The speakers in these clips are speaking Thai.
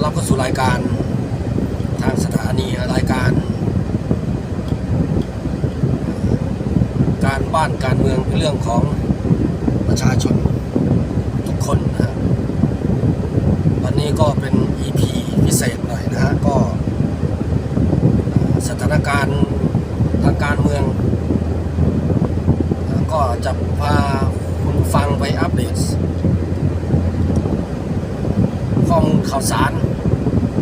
อนรับเข้าสู่รายการทางสถานีรายการ การบ้านการเมืองเป็นเรื่องของประชาชนทุกคนนะฮะวันนี้ก็เป็น EP พิเศษหน่อยนะฮะก็สถานการณ์ทางการเมือง ก็จะพาคุณฟังไปอัปเดตข้อมูลข่าวสาร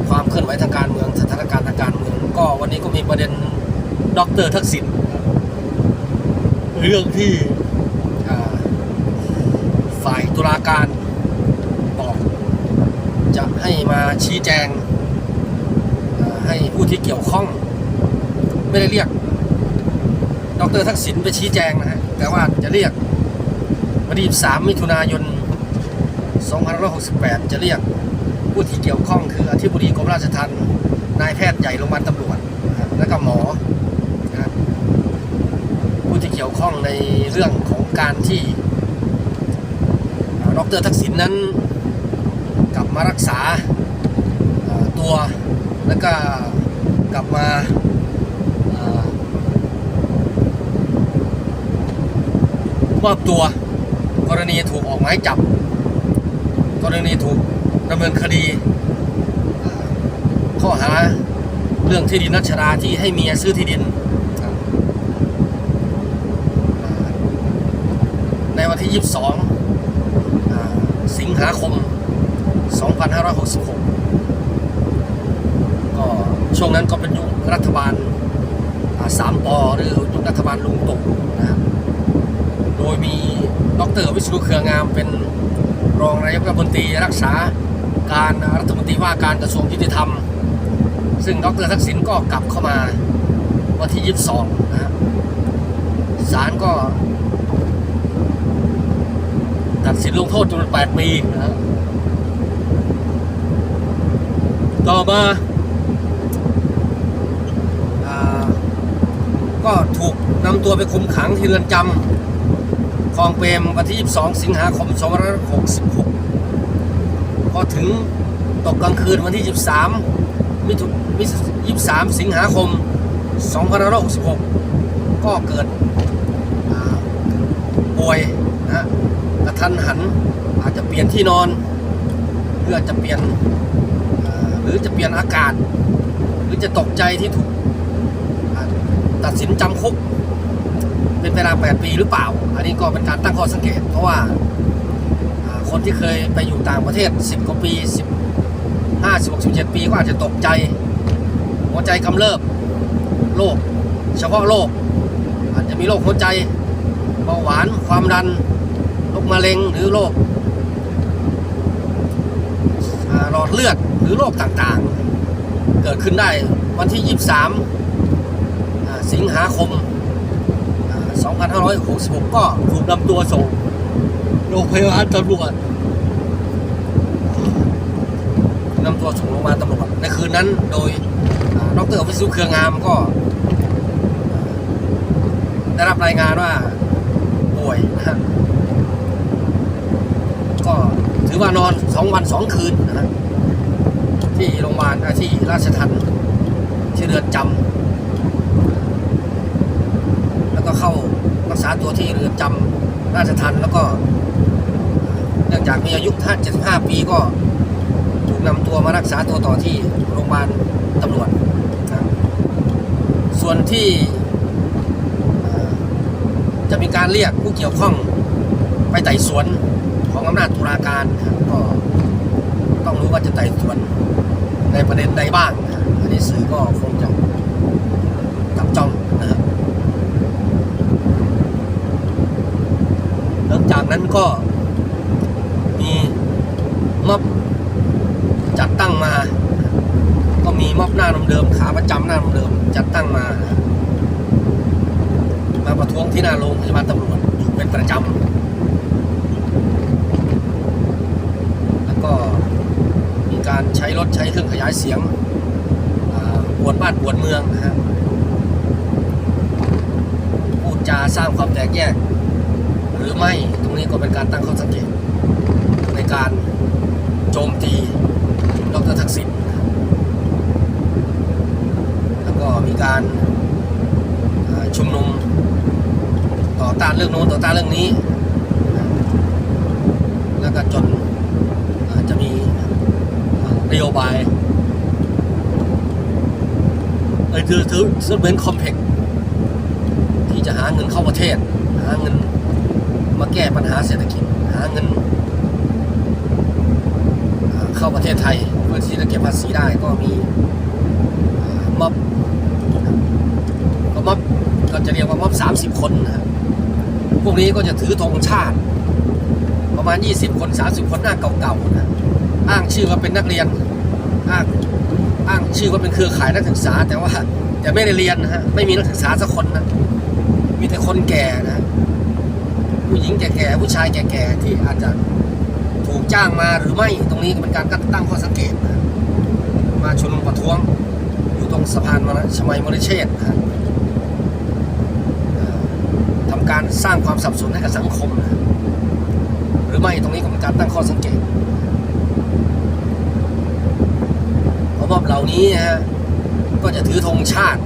ความเคลื่อนไหวทางการเมืองสถานการณ์ทางการเมือง ก็วันนี้ก็มีประเด็นดรทักษิณเรื่องที่ฝ่ายตุลาการบอกจะให้มาชี้แจง ให้ผู้ที่เกี่ยวข้อง ไม่ได้เรียกดรทักษิณไปชี้แจงนะฮะแต่ว่าจะเรียกวันที่3มิถุนายน2568 จะเรียก ผู้ที่เกี่ยวข้องคืออธิบดีกรมราชทัณฑ์นายแพทย์ใหญ่โรงพยาบาลตำรวจและก็หมอนะครับผู้ที่เกี่ยวข้องในเรื่องของการที่ดรทักษิณนั้นกลับมารักษาตัวแล้วก็กลับมาอมอบตัวกรณีถูกออกหมายจับ กรณีถูก ดำเนินคดี ข้อหาเรื่องที่ดินนัชราที่ให้เมียซื้อที่ดิน ในวันที่ 22 สิงหาคม 2566 ก็ช่วงนั้นก็เป็นยุครัฐบาลสามปอหรือยุครัฐบาลลุงตู่นะครับโดยมีดรวิศนุเครืองามเป็นรองนายกรัฐมนตรีรักษา การรัฐมนตรีว่าการกระทรวงยุติธรรม ซึ่งดรทักษิณก็กลับเข้ามาวันที่ 22 นะฮะศาลก็ ตัดสินลงโทษจำนวน8 ปีนะฮะต่อมาก็ถูกนำตัวไปคุมขังที่เรือนจำคลองเปรมวันที่ 22 สิงหาคม 2566 อถึงตกกลางคืนวันที่23มิถุมิถุ23 สิงหาคม 2566 ก็เกิดป่วยนะกระทันหันอาจจะเปลี่ยนที่นอน เพื่อจะเปลี่ยนหรือจะเปลี่ยนอากาศ หรือจะตกใจที่ถูกตัดสินจำคุก เป็นเวลา 8 ปีหรือเปล่า อันนี้ก็เป็นการตั้งข้อสังเกต เพราะว่า คนที่เคยไปอยู่ต่างประเทศ 10 กว่าปี 15 16 17 ปีก็อาจจะตกใจ หัวใจกำเริบโรคเฉพาะโรคอาจจะมีโรคหัวใจเบาหวานความดันโรคมะเร็งหรือโรคหลอดเลือดหรือโรคต่างๆ เกิดขึ้นได้วันที่ 23อ่าสิงหาคม 2566 ก็ถูกนำตัวส่ง รงพยาบาลตำรวจนำตัวส่งโรงพยาบาลตำรวจในคืนนั้นโดยดรวิศนุเครืองามก็ ได้รับรายงานว่าป่วยนะฮะก็ถือว่านอนสองวันสองคืนนะฮะที่โรงพยาบาลที่ราชทัณฑ์ที่เรือนจำแล้วก็เข้ารักษาตัวที่เรือนจำราชทันแล้วก็ เนื่องจากมีอายุท่าน 75 ปีก็ถูกนำตัวมารักษาตัวต่อที่โรงพยาบาลตำรวจนะส่วนที่จะมีการเรียกผู้เกี่ยวข้องไปไต่สวนของอำนาจตุลาการก็ต้องรู้ว่าจะไต่สวนในประเด็นใดบ้างนะอันนี้สื่อก็คงจะจับจ้องนะครับหลังจากนั้นก็ ม็อบจัดตั้งมา ก็มีม็อบหน้าเดิมๆขาประจำหน้าเดิมจัดตั้งมา มาประท้วงที่หน้าโรงพยาบาลตำรวจอยู่เป็นประจำแล้วก็มีการใช้รถใช้เครื่องขยายเสียงอ่าปวดบ้านปวดเมืองนะฮะพูดจาสร้างความแตกแยก หรือไม่ตรงนี้ก็เป็นการตั้งข้อสังเกตในการ จมตีดรทักษิณแล้วก็มีการชุมนุมต่อต้านเรื่องโน้นต่อต้านเรื่องนี้ แล้วก็จนจะมีนโยบายเออถือถือถือเป็นคอมเพล็กที่จะหาเงินเข้าประเทศ หาเงินมาแก้ปัญหาเศรษฐกิจ หาเงิน เข้าประเทศไทย เพื่อที่จะเก็บภาษีได้ก็มีม็อบก็ม็อบก็จะเรียกว่าม็อบสามสิบคนนะครับพวกนี้ก็จะถือธงชาติ ประมาณ 20 คน 30 คนหน้าเก่าๆนะอ้างชื่อว่าเป็นนักเรียนอ้างอ้างชื่อว่าเป็นเครือข่ายนักศึกษา แต่ว่าแต่ไม่ได้เรียนนะฮะไม่มีนักศึกษาสักคนนะมีแต่คนแก่นะผู้หญิงแก่ๆผู้ชายแก่ๆที่อาจจะ ถูกจ้างมาหรือไม่ตรงนี้ก็เป็นการตั้งข้อสังเกตนะมาชุมนุมประท้วง อยู่ตรงสะพานมรชมัยมริเชษฐ์นะเอ่อทำการสร้างความสับสนให้กับสังคมนะหรือไม่ตรงนี้ก็เป็นการตั้งข้อสังเกตเพราะม็อบเหล่านี้นะฮะก็จะถือธงชาติ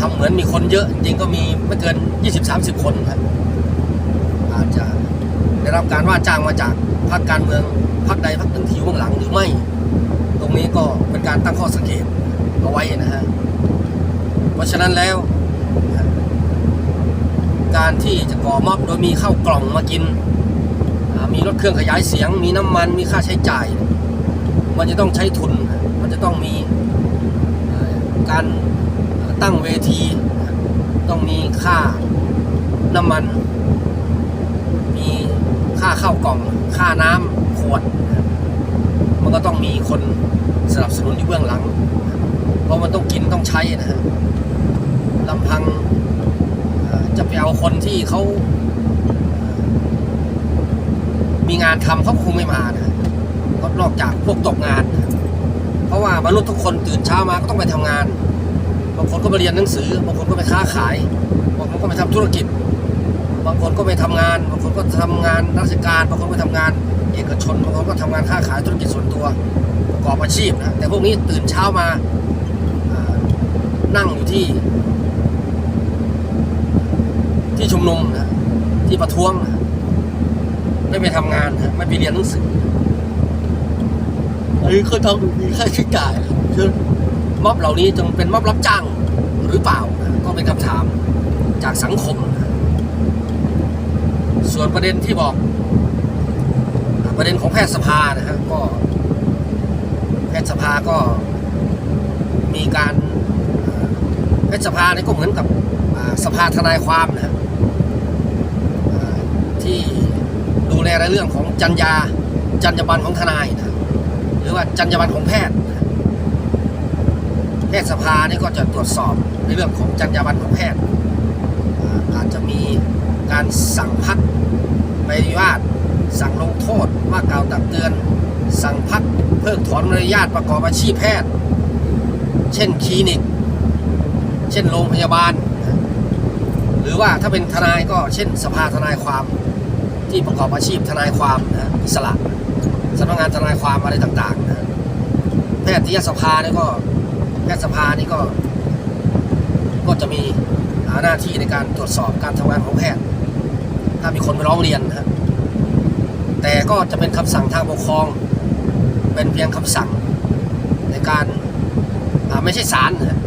ทำเหมือนมีคนเยอะ จริงก็มีไม่เกิน 20-30 คนครับ อาจจะได้รับการว่าจ้างมาจากพรรคการเมืองพรรคใดพรรคหนึ่งที่อยู่เบื้องหลังหรือไม่ ตรงนี้ก็เป็นการตั้งข้อสังเกตเอาไว้นะฮะเพราะฉะนั้นแล้ว การที่จะก่อม็อบโดยมีข้าวกล่องมากิน มีรถเครื่องขยายเสียง มีน้ำมันมีค่าใช้จ่าย มันจะต้องใช้ทุน มันจะต้องมีการตั้งเวที ต้องมีค่าน้ำมัน ค่าข้ากล่อง ค่าน้ำขวด มันก็ต้องมีคนสนับสนุนอยู่เบื้องหลัง เพราะมันต้องกินต้องใช้นะฮะลำพังจะไปเอาคนที่เขา มีงานทำเขาคงไม่มานะนอกจากพวกตกงาน เพราะว่ามนุษย์ทุกคนตื่นเช้ามาก็ต้องไปทำงาน บางคนก็ไปเรียนหนังสือ บางคนก็ไปค้าขาย บางคนก็ไปทำธุรกิจ บางคนก็ไปทำงาน บางคนก็ทำงานราชการ บางคนก็ทำงานเอกชน บางคนก็ทำงานค้าขายธุรกิจส่วนตัวประกอบอาชีพนะ แต่พวกนี้ตื่นเช้ามานั่งอยู่ที่ ที่ชุมนุมนะ ที่ประท้วงนะไม่ไปทำงานนะไม่ไปเรียนหนังสืออันนี้ก็ต้องมีค่าใช้จ่ายคือม็อบเหล่านี้จึงเป็นม็อบรับจ้างหรือเปล่าก็เป็นคำถามจากสังคม ส่วนประเด็นที่บอก ประเด็นของแพทยสภานะฮะก็แพทยสภาก็มีการแพทยสภาเนี่ยก็เหมือนกับสภาทนายความนะที่ดูแลในเรื่องของจรรยาจรรยาบรรณของทนายนะหรือว่าจรรยาบรรณของแพทย์แพทยสภานี่ก็จะตรวจสอบในเรื่องของจรรยาบรรณของแพทย์อาจจะมี การสั่งพักใบอนุญาต สั่งลงโทษว่ากล่าวตักเตือน สั่งพักเพิกถอนใบอนุญาตประกอบอาชีพแพทย์ เช่นคลินิก เช่นโรงพยาบาล หรือว่าถ้าเป็นทนายก็เช่นสภาทนายความที่ประกอบอาชีพทนายความนะอิสระสำนักงานทนายความอะไรต่างๆนะแพทยสภานี่ก็แพทยสภานี่ก็ ก็จะมีหน้าที่ในการตรวจสอบการทำงานของแพทย์ ถ้ามีคนไปร้องเรียนนะแต่ก็จะเป็นคำสั่งทางปกครอง เป็นเพียงคำสั่งในการไม่ใช่ศาลนะ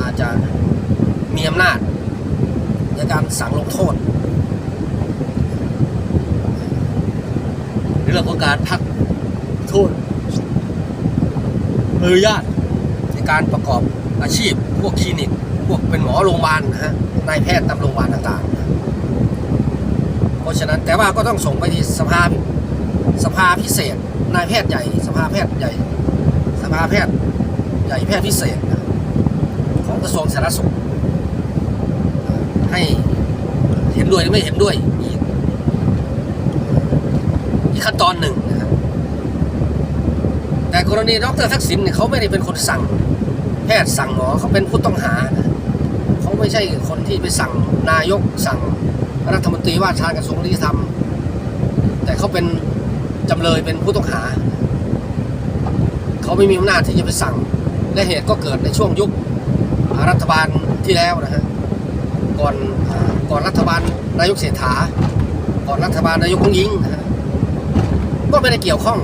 อาจจะมีอำนาจในการสั่งลงโทษนเรื่องของการพักโทษอนุญาตในการประกอบอาชีพพวกคลินิก วกเป็นหมอโรงพยาบาลนะฮะนายแพทย์ตามโรงพยาบาลต่างๆ เพราะฉะนั้นแต่ว่าก็ต้องส่งไปที่สภาสภาพิเศษนายแพทย์ใหญ่ สภาแพทย์ใหญ่ สภาแพทย์ใหญ่แพทย์พิเศษนะของกระทรวงสาธารณสุขให้เห็นด้วยหรือไม่เห็นด้วยอีกขั้นตอนหนึ่งนะครับแต่กรณีดรทักษิณเนี่ยเขาไม่ได้เป็นคนสั่ง แพทย์สั่งหมอเขาเป็นผู้ต้องหานะเขา ไม่ใช่คนที่ไปสั่งนายกสั่งรัฐมนตรีว่าการกระทรวงยุติธรรม แต่เขาเป็นจำเลยเป็นผู้ต้องหา เขาไม่มีอำนาจที่จะไปสั่ง และเหตุก็เกิดในช่วงยุครัฐบาลที่แล้วนะฮะก่อนก่อนรัฐบาลนายกเศรษฐา ก่อนรัฐบาลนายกกุ้งยิงนะฮะก็ไม่ได้เกี่ยวข้อง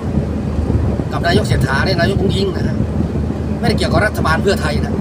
กับนายกเศรษฐาและนายกกุ้งยิงนะฮะไม่ได้เกี่ยวกับรัฐบาลเพื่อไทยนะ